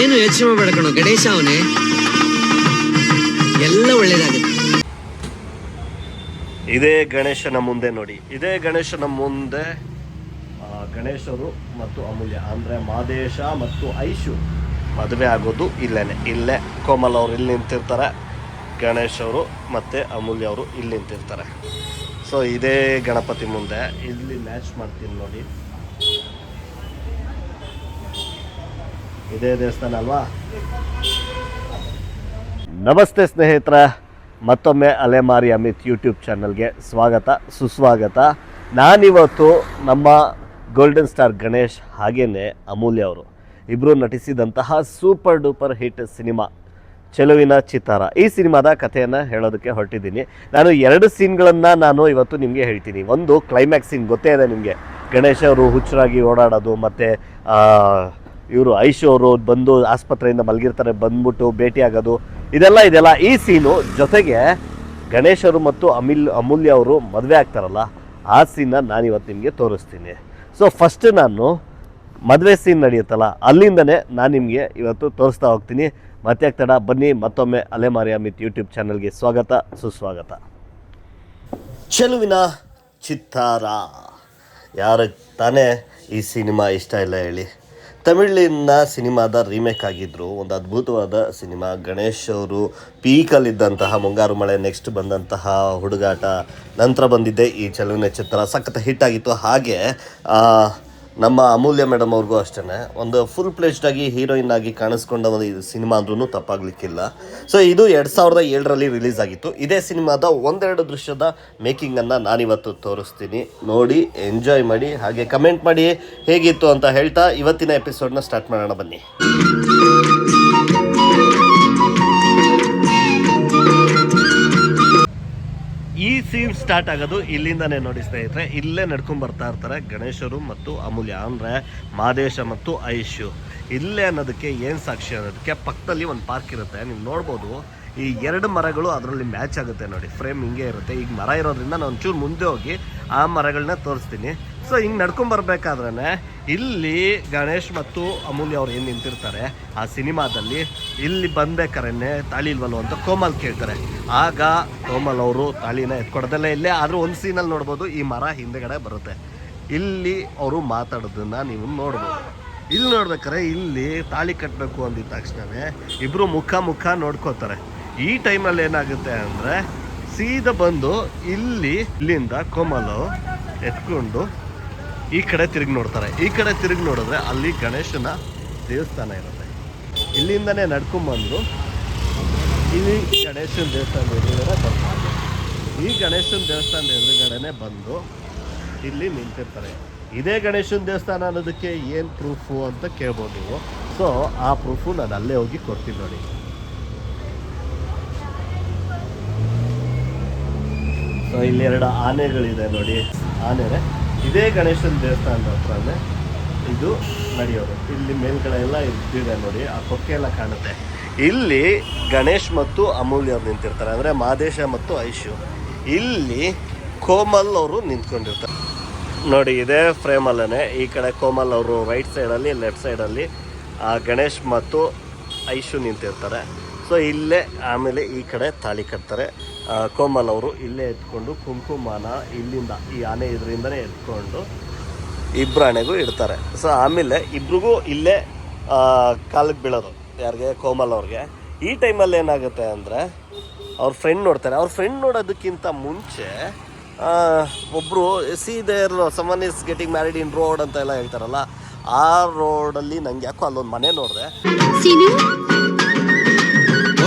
ಏನು ಯೋಚನೆ ಮಾಡ್ಬೇಡ ಗಣೇಶ ಅವನೇ. ಎಲ್ಲ ಒಳ್ಳೇದಾಗುತ್ತೆ. ಇದೇ ಗಣೇಶನ ಮುಂದೆ ನೋಡಿ, ಇದೇ ಗಣೇಶನ ಮುಂದೆ ಗಣೇಶರು ಮತ್ತು ಅಮೂಲ್ಯ, ಅಂದರೆ ಮಾದೇಶ ಮತ್ತು ಐಶು. ಮದುವೆ ಆಗೋದು ಇಲ್ಲೇನೆ, ಇಲ್ಲೇ, ಕೋಮಲ್ ಅವರು ಇಲ್ಲಿ ನಿಂತಿರ್ತಾರೆ, ಗಣೇಶ್ ಅವರು ಮತ್ತು ಅಮೂಲ್ಯ ಅವರು ಇಲ್ಲಿ ನಿಂತಿರ್ತಾರೆ. ಸೊ ಇದೇ ಗಣಪತಿ ಮುಂದೆ, ಇಲ್ಲಿ ಮ್ಯಾಚ್ ಮಾಡ್ತೀನಿ ನೋಡಿ. ಇದೇ ದೇವಸ್ಥಾನ ಅಲ್ವಾ? ನಮಸ್ತೆ ಸ್ನೇಹಿತರ, ಮತ್ತೊಮ್ಮೆ ಅಲೆಮಾರಿ ಅಮಿತ್ ಯೂಟ್ಯೂಬ್ ಚಾನಲ್ಗೆ ಸ್ವಾಗತ, ಸುಸ್ವಾಗತ. ನಾನಿವತ್ತು ನಮ್ಮ ಗೋಲ್ಡನ್ ಸ್ಟಾರ್ ಗಣೇಶ್ ಹಾಗೇನೆ ಅಮೂಲ್ಯ ಅವರು. ಇಬ್ಬರು ನಟಿಸಿದಂತಹ super duper hit cinema, Cheluvina Chittara ಈ ಸಿನಿಮಾದ ಕಥೆಯನ್ನು ಹೇಳೋದಕ್ಕೆ ಹೊರಟಿದ್ದೀನಿ. ನಾನು ಎರಡು ಸೀನ್ಗಳನ್ನು ನಾನು ಇವತ್ತು ನಿಮಗೆ ಹೇಳ್ತೀನಿ. ಒಂದು ಕ್ಲೈಮ್ಯಾಕ್ಸ್ ಸೀನ್ ಗೊತ್ತೇ ಇದೆ ನಿಮಗೆ. ಗಣೇಶ್ ಅವರು ಹುಚ್ಚರಾಗಿ ಓಡಾಡೋದು, ಮತ್ತು ಇವರು ಐಶು ಅವರು ಬಂದು ಆಸ್ಪತ್ರೆಯಿಂದ ಮಲಗಿರ್ತಾರೆ, ಬಂದ್ಬಿಟ್ಟು ಭೇಟಿಯಾಗೋದು ಇದೆಲ್ಲ ಇದೆಲ್ಲ ಈ ಸೀನು ಜೊತೆಗೆ ಗಣೇಶರು ಮತ್ತು ಅಮಿಲ್, ಅಮೂಲ್ಯ ಅವರು ಮದುವೆ ಆಗ್ತಾರಲ್ಲ, ಆ ಸೀನ್ನ ನಾನು ಇವತ್ತು ನಿಮಗೆ ತೋರಿಸ್ತೀನಿ. ಸೊ ಫಸ್ಟ್ ನಾನು ಮದುವೆ ಸೀನ್ ನಡೆಯುತ್ತಲ್ಲ, ಅಲ್ಲಿಂದನೇ ನಾನು ನಿಮಗೆ ಇವತ್ತು ತೋರಿಸ್ತಾ ಹೋಗ್ತೀನಿ. ಮತ್ತೆ ತಡ, ಬನ್ನಿ, ಮತ್ತೊಮ್ಮೆ ಅಲೆಮಾರಿ ಅಮಿತ್ ಯೂಟ್ಯೂಬ್ ಚಾನಲ್ಗೆ ಸ್ವಾಗತ, ಸುಸ್ವಾಗತ. ಚೆಲುವಿನ ಚಿತ್ತಾರ. ಯಾರಿಗೆ ತಾನೇ ಈ ಸಿನಿಮಾ ಇಷ್ಟ ಇಲ್ಲ ಹೇಳಿ. ತಮಿಳಿನ ಸಿನಿಮಾದ ರೀಮೇಕ್ ಆಗಿದ್ರು. ಒಂದು ಅದ್ಭುತವಾದ ಸಿನಿಮಾ. ಗಣೇಶ್ ಅವರು ಪೀಕಲ್ಲಿದ್ದಂತಹ ಮುಂಗಾರು ಮಳೆ ನೆಕ್ಸ್ಟ್ ಬಂದಂತಹ ಹುಡುಗಾಟ, ನಂತರ ಬಂದಿದ್ದೆ ಈ ಚಲನಚಿತ್ರ ಚಿತ್ರ. ಸಖತ್ ಹಿಟ್ ಆಗಿತ್ತು. ಹಾಗೆ ನಮ್ಮ ಅಮೂಲ್ಯ ಮೇಡಮ್ ಅವ್ರಿಗೂ ಅಷ್ಟೇ ಒಂದು ಫುಲ್ ಪ್ಲೇಸ್ಡ್ ಆಗಿ ಹೀರೋಯಿನ್ ಆಗಿ ಕಾಣಿಸ್ಕೊಂಡ ಒಂದು ಇದು ಸಿನಿಮಾ ಅಂದ್ರೂ ತಪ್ಪಾಗ್ಲಿಕ್ಕಿಲ್ಲ. ಸೊ ಇದು ಎರಡು ಸಾವಿರದ ಏಳರಲ್ಲಿ ರಿಲೀಸ್ ಆಗಿತ್ತು. ಇದೇ ಸಿನಿಮಾದ ಒಂದೆರಡು ದೃಶ್ಯದ ಮೇಕಿಂಗನ್ನು ನಾನಿವತ್ತು ತೋರಿಸ್ತೀನಿ. ನೋಡಿ ಎಂಜಾಯ್ ಮಾಡಿ, ಹಾಗೆ ಕಮೆಂಟ್ ಮಾಡಿ ಹೇಗಿತ್ತು ಅಂತ ಹೇಳ್ತಾ ಇವತ್ತಿನ ಎಪಿಸೋಡ್ನ ಸ್ಟಾರ್ಟ್ ಮಾಡೋಣ ಬನ್ನಿ. ಸ್ಟಾರ್ಟ್ ಆಗೋದು ಇಲ್ಲಿಂದನೇ ನೋಡಿ ಸ್ನೇಹಿತರೆ. ಇಲ್ಲೇ ನಡ್ಕೊಂಡ್ ಬರ್ತಾ ಇರ್ತಾರೆ ಗಣೇಶರು ಮತ್ತು ಅಮೂಲ್ಯ, ಅಂದರೆ ಮಾದೇಶ ಮತ್ತು ಐಶು ಇಲ್ಲೇ ಅನ್ನೋದಕ್ಕೆ ಏನು ಸಾಕ್ಷಿ ಅನ್ನೋದಕ್ಕೆ ಪಕ್ಕದಲ್ಲಿ ಒಂದು ಪಾರ್ಕ್ ಇರುತ್ತೆ. ನೀವು ನೋಡ್ಬೋದು, ಈ ಎರಡು ಮರಗಳು ಅದರಲ್ಲಿ ಮ್ಯಾಚ್ ಆಗುತ್ತೆ ನೋಡಿ. ಫ್ರೇಮ್ ಹಿಂಗೆ ಇರುತ್ತೆ. ಈಗ ಮರ ಇರೋದ್ರಿಂದ ನಾನು ಒಂಚೂರು ಮುಂದೆ ಹೋಗಿ ಆ ಮರಗಳನ್ನ ತೋರಿಸ್ತೀನಿ. ಸೊ ಹಿಂಗೆ ನಡ್ಕೊಂಡ್ ಬರ್ಬೇಕಾದ್ರೆ ಇಲ್ಲಿ ಗಣೇಶ್ ಮತ್ತು ಅಮೂಲ್ಯ ಅವ್ರು ಏನು ನಿಂತಿರ್ತಾರೆ, ಆ ಸಿನಿಮಾದಲ್ಲಿ ಇಲ್ಲಿ ಬಂದ್ಬೇಕಾರೆ ತಾಳಿ ಇಲ್ವಲ್ಲ ಅಂತ ಕೋಮಲ್ ಕೇಳ್ತಾರೆ. ಆಗ ಕೋಮಲ್ ಅವರು ತಾಳಿನ ಎತ್ಕೊಡೋದಲ್ಲೇ ಇಲ್ಲೇ, ಆದರೂ ಒಂದು ಸೀನಲ್ಲಿ ನೋಡ್ಬೋದು, ಈ ಮರ ಹಿಂದೆಗಡೆ ಬರುತ್ತೆ. ಇಲ್ಲಿ ಅವರು ಮಾತಾಡೋದನ್ನ ನೀವು ನೋಡ್ಬೋದು. ಇಲ್ಲಿ ನೋಡ್ಬೇಕಾರೆ ಇಲ್ಲಿ ತಾಳಿ ಕಟ್ಟಬೇಕು ಅಂದಿದ್ದ ತಕ್ಷಣವೇ ಇಬ್ಬರು ಮುಖ ಮುಖ ನೋಡ್ಕೋತಾರೆ. ಈ ಟೈಮಲ್ಲಿ ಏನಾಗುತ್ತೆ ಅಂದರೆ ಸೀದಾ ಬಂದು ಇಲ್ಲಿ ಇಲ್ಲಿಂದ ಕೋಮಲು ಎತ್ಕೊಂಡು ಈ ಕಡೆ ತಿರುಗಿ ನೋಡ್ತಾರೆ. ಈ ಕಡೆ ತಿರುಗಿ ನೋಡಿದ್ರೆ ಅಲ್ಲಿ ಗಣೇಶನ ದೇವಸ್ಥಾನ ಇರುತ್ತೆ. ಇಲ್ಲಿಂದನೇ ನಡ್ಕೊಂಡ್ಬಂದು ಇಲ್ಲಿ ಗಣೇಶನ ದೇವಸ್ಥಾನ ಎದುರುಗಡೆ ಬರ್ತಾರೆ. ಈ ಗಣೇಶನ ದೇವಸ್ಥಾನದ ಎದುರುಗಡೆನೆ ಬಂದು ಇಲ್ಲಿ ನಿಂತಿರ್ತಾರೆ. ಇದೇ ಗಣೇಶನ ದೇವಸ್ಥಾನ ಅನ್ನೋದಕ್ಕೆ ಏನು ಪ್ರೂಫು ಅಂತ ಕೇಳ್ಬೋದು ನೀವು. ಸೊ ಆ ಪ್ರೂಫು ನಾನು ಅಲ್ಲೇ ಹೋಗಿ ಕೊಡ್ತೀನಿ ನೋಡಿ. ಸೊ ಇಲ್ಲಿ ಎರಡು ಆನೆಗಳಿದೆ ನೋಡಿ. ಆನೆರೆ. ಇದೇ ಗಣೇಶನ ದೇವಸ್ಥಾನದ ಹತ್ರನೇ ಇದು ನಡೆಯೋದು. ಇಲ್ಲಿ ಮೇಲ್ಗಡೆ ಎಲ್ಲ ಇದ್ದಿದೆ ನೋಡಿ, ಆ ಕೊಕ್ಕೆ ಎಲ್ಲ ಕಾಣುತ್ತೆ. ಇಲ್ಲಿ ಗಣೇಶ್ ಮತ್ತು ಅಮೂಲ್ಯ ಅವ್ರು ನಿಂತಿರ್ತಾರೆ, ಅಂದರೆ ಮಾದೇಶ ಮತ್ತು ಐಶು ಇಲ್ಲಿ ಕೋಮಲ್ ಅವರು ನಿಂತ್ಕೊಂಡಿರ್ತಾರೆ. ನೋಡಿ, ಇದೇ ಫ್ರೇಮಲ್ಲೇ ಈ ಕಡೆ ಕೋಮಲ್ ಅವರು ರೈಟ್ ಸೈಡಲ್ಲಿ ಲೆಫ್ಟ್ ಸೈಡಲ್ಲಿ ಗಣೇಶ್ ಮತ್ತು ಐಶು ನಿಂತಿರ್ತಾರೆ. ಸೊ ಇಲ್ಲೇ ಆಮೇಲೆ ಈ ಕಡೆ ತಾಳಿ ಕಟ್ತಾರೆ. ಕೋಮಲ್ ಅವರು ಇಲ್ಲೇ ಎತ್ಕೊಂಡು ಕುಂಕುಮನ ಇಲ್ಲಿಂದ ಈ ಆನೆ ಇದರಿಂದನೇ ಎತ್ಕೊಂಡು ಇಬ್ಬರು ಆನೆಗೂ ಇಡ್ತಾರೆ. ಸೊ ಆಮೇಲೆ ಇಬ್ರಿಗೂ ಇಲ್ಲೇ ಕಾಲಿಗೆ ಬೀಳೋದು. ಯಾರಿಗೆ? ಕೋಮಲ್ ಅವ್ರಿಗೆ. ಈ ಟೈಮಲ್ಲಿ ಏನಾಗುತ್ತೆ ಅಂದರೆ ಅವ್ರ ಫ್ರೆಂಡ್ ನೋಡ್ತಾರೆ. ಅವ್ರ ಫ್ರೆಂಡ್ ನೋಡೋದಕ್ಕಿಂತ ಮುಂಚೆ ಒಬ್ಬರು see there someone is getting married in road ಅಂತ ಎಲ್ಲ ಹೇಳ್ತಾರಲ್ಲ, ಆ ರೋಡಲ್ಲಿ ನಂಗೆ ಯಾಕೋ ಅಲ್ಲೊಂದು ಮನೆ ನೋಡಿದೆ.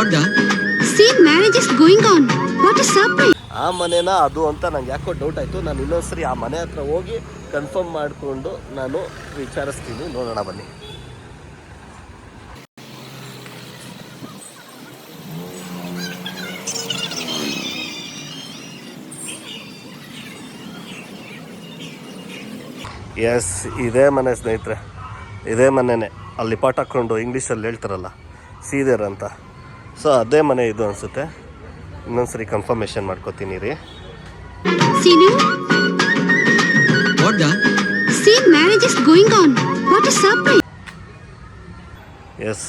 Sinu, what marriage is going on. What a surprise! ಆ ಮನೆನ ಅದು ಅಂತ ನಂಗೆ ಯಾಕೋ ಡೌಟ್ ಆಯಿತು. ನಾನು ಇನ್ನೊಂದ್ಸರಿ ಆ ಮನೆ ಹತ್ರ ಹೋಗಿ ಕನ್ಫರ್ಮ್ ಮಾಡಿಕೊಂಡು ನಾನು ವಿಚಾರಿಸ್ತೀನಿ. ನೋಡೋಣ ಬನ್ನಿ. ಎಸ್ ಇದೇ ಮನೆ ಸ್ನೇಹಿತರೆ. ಇದೇ ಮನೆನೇ. ಅಲ್ಲಿ ಪಾಠ ಹಾಕ್ಕೊಂಡು ಇಂಗ್ಲೀಷಲ್ಲಿ ಹೇಳ್ತಾರಲ್ಲ ಸೀದರ್ ಅಂತ. ಸೊ ಅದೇ ಮನೆ ಇದು ಅನಿಸುತ್ತೆ. ಇನ್ನೊಂದ್ಸರಿ ಕನ್ಫರ್ಮೇಷನ್ ಮಾಡ್ಕೋತೀನಿ ರೀ! ಎಸ್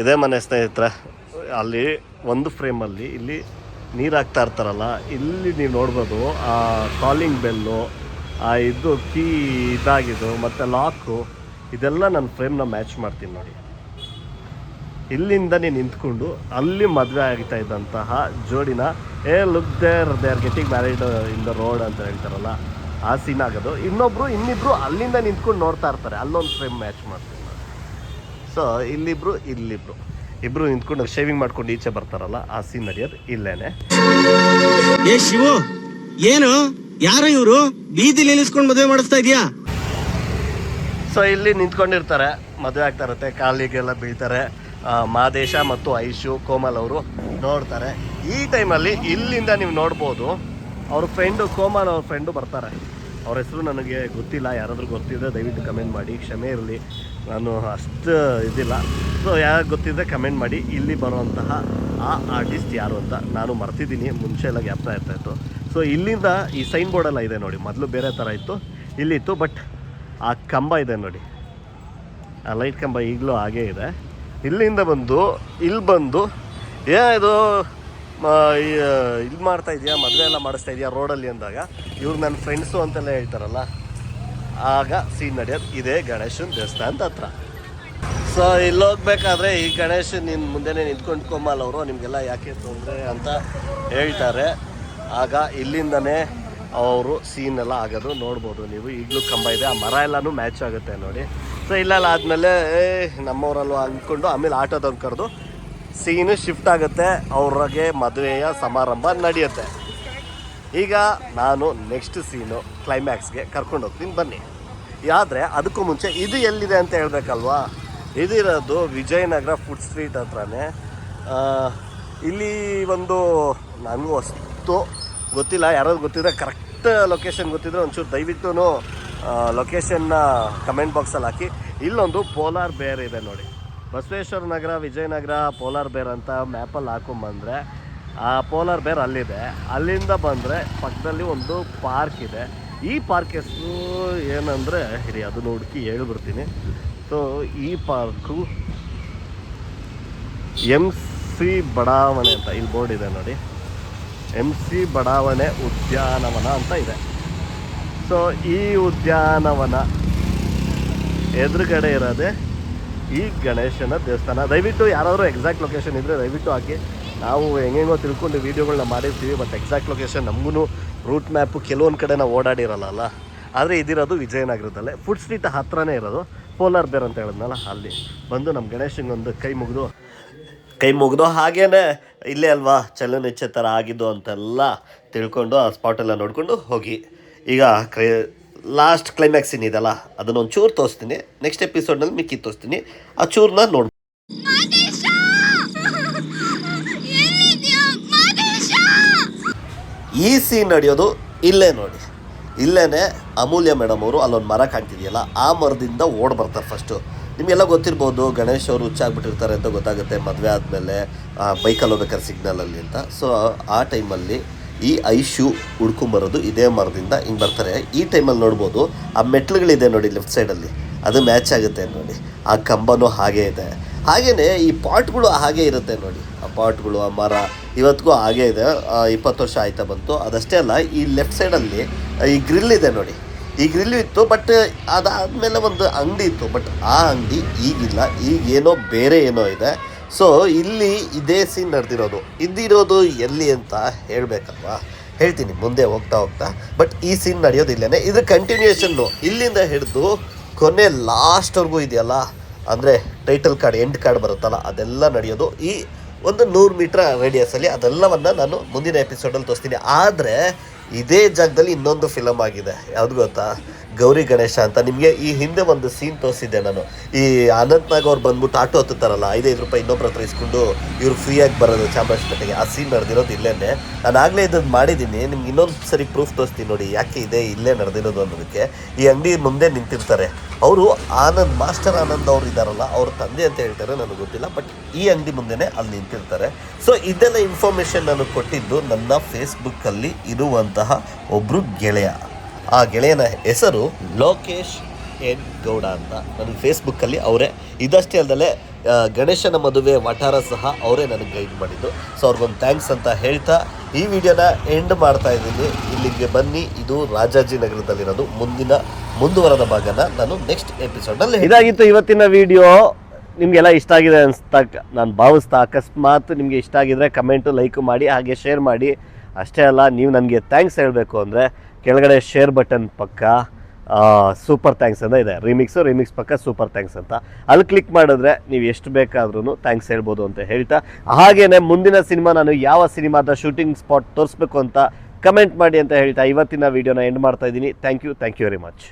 ಇದೇ ಮನೆ ಸ್ನೇಹಿತರ ಅಲ್ಲಿ ಒಂದು ಫ್ರೇಮಲ್ಲಿ ಇಲ್ಲಿ ನೀರು ಹಾಕ್ತಾ ಇರ್ತಾರಲ್ಲ ಇಲ್ಲಿ ನೀವು ನೋಡ್ಬೋದು ಆ ಕಾಲಿಂಗ್ ಬೆಲ್ಲು ಆ ಇದು ಕೀ ಇದಾಗಿದ್ದು ಮತ್ತು ಲಾಕು ಇದೆಲ್ಲ ನನ್ನ ಫ್ರೇಮ್ನ ಮ್ಯಾಚ್ ಮಾಡ್ತೀನಿ ನೋಡಿ. ಇಲ್ಲಿಂದ ನಿಂತ್ಕೊಂಡು ಅಲ್ಲಿ ಮದುವೆ ಆಗ್ತಾ ಇದ್ದಂತಹ ಜೋಡಿನ ಏ look there they are getting married in the road ಅಂತ ಹೇಳ್ತಾರಲ್ಲ ಆ ಸೀನ್ ಆಗೋದು. ಇನ್ನೊಬ್ರು ಇನ್ನಿಬ್ರು ಅಲ್ಲಿಂದ ನಿಂತ್ಕೊಂಡು ನೋಡ್ತಾ ಇರ್ತಾರೆ ಅಲ್ಲೊಂದು ಫ್ರೇಮ್ ಮ್ಯಾಚ್ ಮಾಡ್ತೀನಿ ಸೊ ಇಲ್ಲಿಬ್ರು ಇಲ್ಲಿಬ್ರು. ಇಬ್ರು ನಿಂತ್ಕೊಂಡು ಶೇವಿಂಗ್ ಮಾಡ್ಕೊಂಡು ಈಚೆ ಬರ್ತಾರಲ್ಲ ಆ ಸೀನ್ ನಡೆಯೋದು ಇಲ್ಲೇನೆ. ಏ ಶಿವು ಏನು? ಯಾರು ಇವರು? ಬೀದಿಲಿ ನಿಲ್ಲಿಸ್ಕೊಂಡು ಮದುವೆ ಮಾಡಿಸ್ತಾ ಇದೀಯಾ? ಸೊ ಇಲ್ಲಿ ನಿಂತ್ಕೊಂಡಿರ್ತಾರೆ ಮದುವೆ ಆಗ್ತಾ ಇರುತ್ತೆ ಕಾಲಿಗೆಲ್ಲ ಬೀಳ್ತಾರೆ. ಮಾದೇಶ ಮತ್ತು ಐಶು ಕೋಮಲ್ ಅವರು ನೋಡ್ತಾರೆ. ಈ ಟೈಮಲ್ಲಿ ಇಲ್ಲಿಂದ ನೀವು ನೋಡ್ಬೋದು, ಅವ್ರ ಫ್ರೆಂಡು ಕೋಮಲ್ ಅವ್ರ ಫ್ರೆಂಡು ಬರ್ತಾರೆ. ಅವ್ರ ಹೆಸರು ನನಗೆ ಗೊತ್ತಿಲ್ಲ, ಯಾರಾದರೂ ಗೊತ್ತಿದ್ರೆ ದಯವಿಟ್ಟು ಕಮೆಂಟ್ ಮಾಡಿ. ಕ್ಷಮೆ ಇರಲಿ, ನಾನು ಅಷ್ಟು ಇದಿಲ್ಲ. ಸೊ ಯಾರು ಗೊತ್ತಿದ್ರೆ ಕಮೆಂಟ್ ಮಾಡಿ. ಇಲ್ಲಿ ಬರುವಂತಹ ಆ ಆರ್ಟಿಸ್ಟ್ ಯಾರು ಅಂತ ನಾನು ಮರ್ತಿದ್ದೀನಿ, ಮುಂಚೆ ಎಲ್ಲ ಜ್ಞಾಪನ ಇರ್ತಾ ಇತ್ತು. ಸೊ ಇಲ್ಲಿಂದ ಈ ಸೈನ್ ಬೋರ್ಡೆಲ್ಲ ಇದೆ ನೋಡಿ, ಮೊದಲು ಬೇರೆ ಥರ ಇತ್ತು, ಇಲ್ಲಿತ್ತು ಬಟ್ ಆ ಕಂಬ ಇದೆ ನೋಡಿ. ಆ ಲೈಟ್ ಕಂಬ ಈಗಲೂ ಹಾಗೇ ಇದೆ. ಇಲ್ಲಿಂದ ಬಂದು ಇಲ್ಲಿ ಬಂದು, ಏ, ಇದು ಇಲ್ಲಿ ಮಾಡ್ತಾ ಇದೆಯಾ, ಮದುವೆ ಎಲ್ಲ ಮಾಡಿಸ್ತಾ ಇದೆಯಾ ರೋಡಲ್ಲಿ ಅಂದಾಗ, ಇವ್ರು ನನ್ನ ಫ್ರೆಂಡ್ಸು ಅಂತೆಲ್ಲ ಹೇಳ್ತಾರಲ್ಲ, ಆಗ ಸೀನ್ ನಡೆಯೋದು, ಇದೇ ಗಣೇಶನ ದೇವಸ್ಥಾನದ ಹತ್ರ. ಸೊ ಇಲ್ಲಿ ಹೋಗ್ಬೇಕಾದ್ರೆ ಈ ಗಣೇಶ ನಿನ್ನ ಮುಂದೆನೇ ನಿಂತ್ಕೊಂಡು ಕೋಮಲ್ ಅವರು, ನಿಮಗೆಲ್ಲ ಯಾಕೆ ತೊಂದರೆ ಅಂತ ಹೇಳ್ತಾರೆ. ಆಗ ಇಲ್ಲಿಂದನೇ ಅವರು ಸೀನ್ ಎಲ್ಲ ಆಗೋದು, ನೋಡ್ಬೋದು ನೀವು, ಈಗಲೂ ಕಂಬ ಇದೆ, ಆ ಮರ ಎಲ್ಲನೂ ಮ್ಯಾಚ್ ಆಗುತ್ತೆ ನೋಡಿ. ಸೊ ಇಲ್ಲೆಲ್ಲ ಆದಮೇಲೆ, ಏ, ನಮ್ಮವರಲ್ವ ಅಂದ್ಕೊಂಡು ಆಮೇಲೆ ಆಟೋದವ್ನು ಕರೆದು ಸೀನು ಶಿಫ್ಟ್ ಆಗುತ್ತೆ, ಅವ್ರಿಗೆ ಮದುವೆಯ ಸಮಾರಂಭ ನಡೆಯುತ್ತೆ. ಈಗ ನಾನು ನೆಕ್ಸ್ಟ್ ಸೀನು ಕ್ಲೈಮ್ಯಾಕ್ಸ್ಗೆ ಕರ್ಕೊಂಡು ಹೋಗ್ತೀನಿ, ಬನ್ನಿ. ಆದರೆ ಅದಕ್ಕೂ ಮುಂಚೆ ಇದು ಎಲ್ಲಿದೆ ಅಂತ ಹೇಳಬೇಕಲ್ವಾ? ಇದಿರೋದು ವಿಜಯನಗರ ಫುಡ್ ಸ್ಟ್ರೀಟ್ ಹತ್ರನೇ. ಇಲ್ಲಿ ಒಂದು, ನನಗೂ ಅಷ್ಟು ಗೊತ್ತಿಲ್ಲ, ಯಾರಾದ್ರು ಗೊತ್ತಿದ್ರೆ ಕರೆಕ್ಟ್ ಲೊಕೇಶನ್ ಗೊತ್ತಿದ್ರೆ ಒಂಚೂರು ದಯವಿಟ್ಟು ಲೊಕೇಶನ್ನ ಕಮೆಂಟ್ ಬಾಕ್ಸಲ್ಲಿ ಹಾಕಿ. ಇಲ್ಲೊಂದು ಪೋಲಾರ್ ಬೇರ್ ಇದೆ ನೋಡಿ. ಬಸವೇಶ್ವರ ನಗರ, ವಿಜಯನಗರ ಪೋಲಾರ್ ಬೇರ್ ಅಂತ ಮ್ಯಾಪಲ್ಲಿ ಹಾಕೊಂಬಂದರೆ, ಆ ಪೋಲಾರ್ ಬೇರ್ ಅಲ್ಲಿದೆ. ಅಲ್ಲಿಂದ ಬಂದರೆ ಪಕ್ಕದಲ್ಲಿ ಒಂದು ಪಾರ್ಕ್ ಇದೆ. ಈ ಪಾರ್ಕ್ ಹೆಸರು ಏನಂದರೆ, ಇರಿ ಅದನ್ನು ಹುಡುಕಿ ಹೇಳ್ಬಿಡ್ತೀನಿ. ಸೊ ಈ ಪಾರ್ಕು ಎಂ ಸಿ ಬಡಾವಣೆ ಅಂತ, ಇಲ್ಲಿ ಬೋರ್ಡ್ ಇದೆ ನೋಡಿ. ಎಂ ಸಿ ಬಡಾವಣೆ ಉದ್ಯಾನವನ ಅಂತ ಇದೆ. ಸೊ ಈ ಉದ್ಯಾನವನ ಎದುರುಗಡೆ ಇರೋದೆ ಈ ಗಣೇಶನ ದೇವಸ್ಥಾನ. ದಯವಿಟ್ಟು ಯಾರಾದರೂ ಎಕ್ಸಾಕ್ಟ್ ಲೊಕೇಶನ್ ಇದ್ದರೆ ದಯವಿಟ್ಟು ಹಾಕಿ. ನಾವು ಹೆಂಗೆಂಗೋ ತಿಳ್ಕೊಂಡು ವೀಡಿಯೋಗಳನ್ನ ಮಾಡಿರ್ತೀವಿ ಬಟ್ ಎಕ್ಸಾಕ್ಟ್ ಲೊಕೇಶನ್ ನಮಗೂ ರೂಟ್ ಮ್ಯಾಪು ಕೆಲವೊಂದು ಕಡೆ ನಾವು ಓಡಾಡಿರಲ್ಲ ಆದರೆ ಇದಿರೋದು ವಿಜಯನಗರದಲ್ಲೇ. ಫುಡ್ ಸ್ಟ್ರೀಟ್ ಹತ್ರನೇ ಇರೋದು. ಪೋಲಾರ್ ಬೇರ್ ಅಂತ ಹೇಳಿದ್ನಲ್ಲ, ಅಲ್ಲಿ ಬಂದು ನಮ್ಮ ಗಣೇಶನಿಗೊಂದು ಕೈ ಮುಗಿದು ಕೈ ಮುಗಿದು ಹಾಗೇ ಇಲ್ಲೇ ಅಲ್ವಾ ಥರ ಆಗಿದ್ದು ಅಂತೆಲ್ಲ ತಿಳ್ಕೊಂಡು ಆ ಸ್ಪಾಟೆಲ್ಲ ನೋಡಿಕೊಂಡು ಹೋಗಿ. ಈಗ ಕ್ರೈ ಲಾಸ್ಟ್ ಕ್ಲೈಮ್ಯಾಕ್ಸ್ ಇದೆಯಲ್ಲ ಅದನ್ನ ಒಂದು ಚೂರು ತೋರಿಸ್ತೀನಿ ನೆಕ್ಸ್ಟ್ ಎಪಿಸೋಡ್ನಲ್ಲಿ ಮಿಕ್ಕಿ ತೋರಿಸ್ತೀನಿ. ಆ ಚೂರನ್ನ ನೋಡಿ ಈ ಸೀನ್ ನಡೆಯೋದು ಇಲ್ಲೇ ನೋಡಿ. ಇಲ್ಲೇ ಅಮೂಲ್ಯ ಮೇಡಮ್ ಅವರು ಅಲ್ಲೊಂದು ಮರ ಕಾಣ್ತಿದೆಯಲ್ಲ ಆ ಮರದಿಂದ ಓಡ್ ಬರ್ತಾರೆ ಫಸ್ಟು ನಿಮಗೆಲ್ಲ ಗೊತ್ತಿರ್ಬೋದು ಗಣೇಶ್ ಅವರು ಹುಚ್ಚಾಗ್ಬಿಟ್ಟಿರ್ತಾರೆ ಅಂತ ಗೊತ್ತಾಗುತ್ತೆ ಮದುವೆ ಆದಮೇಲೆ ಬೈಕಲ್ಲಿ ಹೋಗ್ಬೇಕಾದ್ರೆ ಸಿಗ್ನಲಲ್ಲಿ ಅಂತ. ಸೊ ಆ ಟೈಮಲ್ಲಿ ಈ ಐ ಶೂ ಹುಡ್ಕೊಂಬರೋದು ಇದೇ ಮರದಿಂದ ಹಿಂಗೆ ಬರ್ತಾರೆ. ಈ ಟೈಮಲ್ಲಿ ನೋಡ್ಬೋದು ಆ ಮೆಟ್ಲುಗಳಿದೆ ನೋಡಿ ಲೆಫ್ಟ್ ಸೈಡಲ್ಲಿ ಅದು ಮ್ಯಾಚ್ ಆಗುತ್ತೆ ನೋಡಿ. ಆ ಕಂಬನೂ ಹಾಗೇ ಇದೆ. ಹಾಗೆಯೇ ಈ ಪಾಟ್ಗಳು ಹಾಗೆ ಇರುತ್ತೆ ನೋಡಿ. ಆ ಪಾಟ್ಗಳು, ಆ ಮರ ಇವತ್ತಿಗೂ ಹಾಗೇ ಇದೆ. ಇಪ್ಪತ್ತು ವರ್ಷ ಆಯ್ತಾ ಬಂತು. ಅದಷ್ಟೇ ಅಲ್ಲ, ಈ ಲೆಫ್ಟ್ ಸೈಡಲ್ಲಿ ಈ ಗ್ರಿಲ್ ಇದೆ ನೋಡಿ. ಈ ಗ್ರಿಲ್ ಇತ್ತು ಬಟ್ ಅದಾದಮೇಲೆ ಒಂದು ಅಂಗಡಿ ಇತ್ತು. ಬಟ್ ಆ ಅಂಗಡಿ ಈಗಿಲ್ಲ. ಈಗೇನೋ ಬೇರೆ ಏನೋ ಇದೆ. ಸೊ ಇಲ್ಲಿ ಇದೇ ಸೀನ್ ನಡೆದಿರೋದು. ಇದ್ದಿರೋದು ಎಲ್ಲಿ ಅಂತ ಹೇಳಬೇಕಲ್ವಾ? ಹೇಳ್ತೀನಿ, ಮುಂದೆ ಹೋಗ್ತಾ ಹೋಗ್ತಾ. ಬಟ್ ಈ ಸೀನ್ ನಡೆಯೋದು ಇದು ಕಂಟಿನ್ಯೂಯೇಷನ್ನು ಇಲ್ಲಿಂದ ಹಿಡಿದು ಕೊನೆ ಲಾಸ್ಟ್ವರೆಗೂ ಇದೆಯಲ್ಲ? ಅಂದರೆ ಟೈಟಲ್ ಕಾರ್ಡ್ ಎಂಡ್ ಕಾರ್ಡ್ ಬರುತ್ತಲ್ಲ, ಅದೆಲ್ಲ ನಡೆಯೋದು. ಈ ಒಂದು ನೂರು ಮೀಟ್ರ್ ರೇಡಿಯಸಲ್ಲಿ ಅದೆಲ್ಲವನ್ನು ನಾನು ಮುಂದಿನ ಎಪಿಸೋಡಲ್ಲಿ ತೋರಿಸ್ತೀನಿ. ಆದರೆ ಇದೇ ಜಾಗದಲ್ಲಿ ಇನ್ನೊಂದು ಫಿಲಮ್ ಆಗಿದೆ. ಯಾವ್ದು ಗೊತ್ತಾ? ಗೌರಿ ಗಣೇಶ ಅಂತ ನಿಮಗೆ ಈ ಹಿಂದೆ ಒಂದು ಸೀನ್ ತೋರಿಸಿದ್ದೆ ನಾನು. ಈ ಅನಂತ್ನಾಗ್ ಅವ್ರು ಬಂದ್ಬಿಟ್ಟು ಆಟೋ ಹತ್ತುತ್ತಾರಲ್ಲ, ಐದೈದು ರೂಪಾಯಿ ಇನ್ನೊಬ್ಬರ ಹತ್ರ ಇಸ್ಕೊಂಡು ಇವ್ರು ಫ್ರೀಯಾಗಿ ಬರೋದು ಚಾಮರಾಜಪೇಟೆಗೆ ಆ ಸೀನ್ ನಡೆದಿರೋದು ಇಲ್ಲೇನೆ. ನಾನು ಆಗಲೇ ಇದನ್ನು ಮಾಡಿದ್ದೀನಿ ನಿಮ್ಗೆ ಇನ್ನೊಂದು ಸರಿ ಪ್ರೂಫ್ ತೋರಿಸ್ತೀನಿ ನೋಡಿ, ಯಾಕೆ ಇದೆ, ಇಲ್ಲೇ ನಡೆದಿರೋದು ಅನ್ನೋದಕ್ಕೆ. ಈ ಅಂಗಡಿ ಮುಂದೆ ನಿಂತಿರ್ತಾರೆ. ಅವರು ಆನಂದ್, ಮಾಸ್ಟರ್ ಆನಂದ್ ಅವ್ರು ಇದ್ದಾರಲ್ಲ ಅವ್ರ ತಂದೆ ಅಂತ ಹೇಳ್ತಾರೆ, ನನಗೆ ಗೊತ್ತಿಲ್ಲ. ಬಟ್ ಈ ಅಂಗಡಿ ಮುಂದೆನೇ ಅಲ್ಲಿ ನಿಂತಿರ್ತಾರೆ. ಸೊ ಇದೆಲ್ಲ ಇನ್ಫಾರ್ಮೇಷನ್ ನಾನು ಕೊಟ್ಟಿದ್ದು ನನ್ನ ಫೇಸ್ಬುಕ್ಕಲ್ಲಿ ಇರುವಂತಹ ಒಬ್ಬರು ಗೆಳೆಯ. ಆ ಗೆಳೆಯನ ಹೆಸರು ಲೋಕೇಶ್ ಎನ್ ಗೌಡ ಅಂತ. ನನ್ನ ಫೇಸ್ಬುಕ್ಕಲ್ಲಿ ಅವರೇ. ಇದಷ್ಟೇ ಅಲ್ಲದೆ ಗಣೇಶನ ಮದುವೆ ವಠಾರ ಸಹ ಅವರೇ ನನಗೆ ಗೈಡ್ ಮಾಡಿದ್ದು. ಸೊ ಅವ್ರಿಗೊಂದು ಥ್ಯಾಂಕ್ಸ್ ಅಂತ ಹೇಳ್ತಾ, ಈ ವಿಡಿಯೋನ ಎಂಡ್ ಮಾಡ್ತಾ ಇದ್ದೀನಿ. ಇಲ್ಲಿಗೆ ಬನ್ನಿ. ಇದು ರಾಜಾಜಿನಗರದಲ್ಲಿರೋದು ಮುಂದಿನ, ಮುಂದುವರೆದ ಭಾಗನ ನಾನು ನೆಕ್ಸ್ಟ್ ಎಪಿಸೋಡಲ್ಲಿ ಇದಾಗಿತ್ತು ಇವತ್ತಿನ ವಿಡಿಯೋ. ನಿಮಗೆಲ್ಲ ಇಷ್ಟ ಆಗಿದೆ ಅನ್ಸ್ತಾ, ನಾನು ಭಾವಿಸ್ತಾ, ಅಕಸ್ಮಾತ್ ನಿಮಗೆ ಇಷ್ಟ ಆಗಿದ್ರೆ ಕಮೆಂಟು ಲೈಕು ಮಾಡಿ, ಹಾಗೆ ಶೇರ್ ಮಾಡಿ. ಅಷ್ಟೇ ಅಲ್ಲ, ನೀವು ನನಗೆ ಥ್ಯಾಂಕ್ಸ್ ಹೇಳಬೇಕು ಅಂದರೆ ಕೆಳಗಡೆ ಶೇರ್ ಬಟನ್ ಪಕ್ಕ ಸೂಪರ್ ಥ್ಯಾಂಕ್ಸ್ ಅಂತ ಇದೆ. ರಿಮಿಕ್ಸು ರಿಮಿಕ್ಸ್ ಪಕ್ಕ ಸೂಪರ್ ಥ್ಯಾಂಕ್ಸ್ ಅಂತ. ಅಲ್ಲಿ ಕ್ಲಿಕ್ ಮಾಡಿದ್ರೆ ನೀವು ಎಷ್ಟು ಬೇಕಾದ್ರೂ ಥ್ಯಾಂಕ್ಸ್ ಹೇಳ್ಬೋದು ಅಂತ ಹೇಳ್ತಾ ಹಾಗೇ ಮುಂದಿನ ಸಿನಿಮಾ ನಾನು ಯಾವ ಸಿನಿಮಾದ ಶೂಟಿಂಗ್ ಸ್ಪಾಟ್ ತೋರಿಸ್ಬೇಕು ಅಂತ ಕಮೆಂಟ್ ಮಾಡಿ ಅಂತ ಹೇಳ್ತಾ ಇವತ್ತಿನ ವಿಡಿಯೋನ ಎಂಡ್ ಮಾಡ್ತಾ ಇದ್ದೀನಿ. Thank you thank you very much